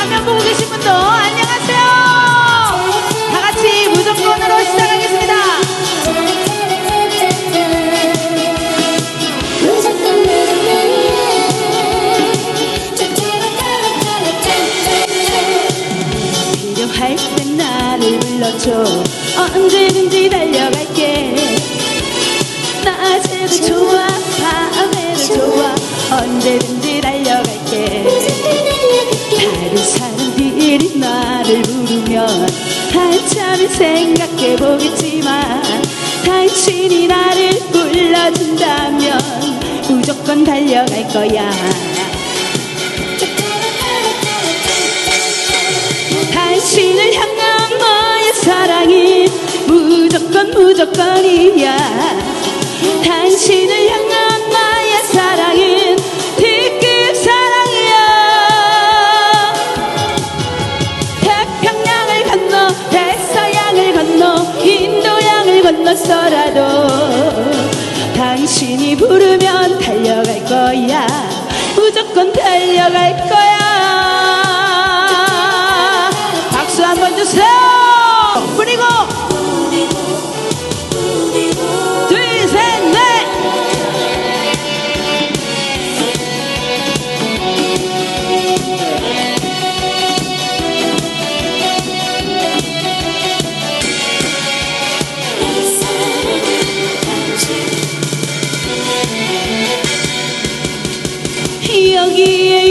화면 보고 계신 분도 안녕하세요. 다 같이 무조건으로 시작하겠습니다. 필요할 땐 나를 불러줘 언제든지 달려갈게 낮에도 좋아 밤에도 좋아 언제든지 나를 부르면 한참을 생각해 보겠지만 당신이 나를 불러준다면 무조건 달려갈 거야. 당신을 향한 나의 사랑이 무조건 무조건이야. 당신을 chorado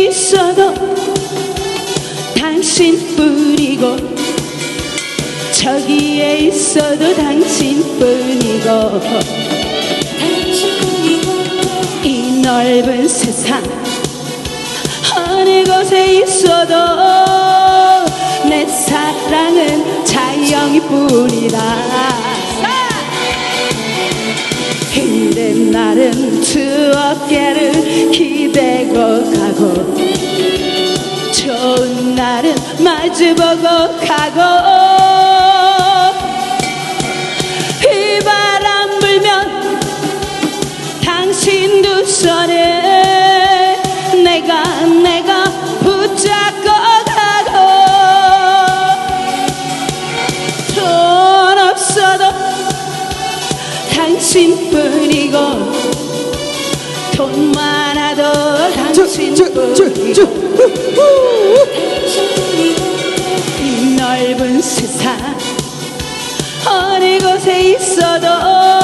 있어도 당신뿐이고 저기에 있어도 당신뿐이고. 이 넓은 세상 어느 곳에 있어도 내 사랑은 자영이뿐이다. 힘든 날은 추억계를 기대고 가고 좋은 날은 마주보고 가고 휘바람 불면 당신 두 손에 내가 내가 붙잡고 가고 돈 없어도 당신뿐이고 돈 많아도 당신뿐이고 이 넓은 세상 어느 곳에 있어도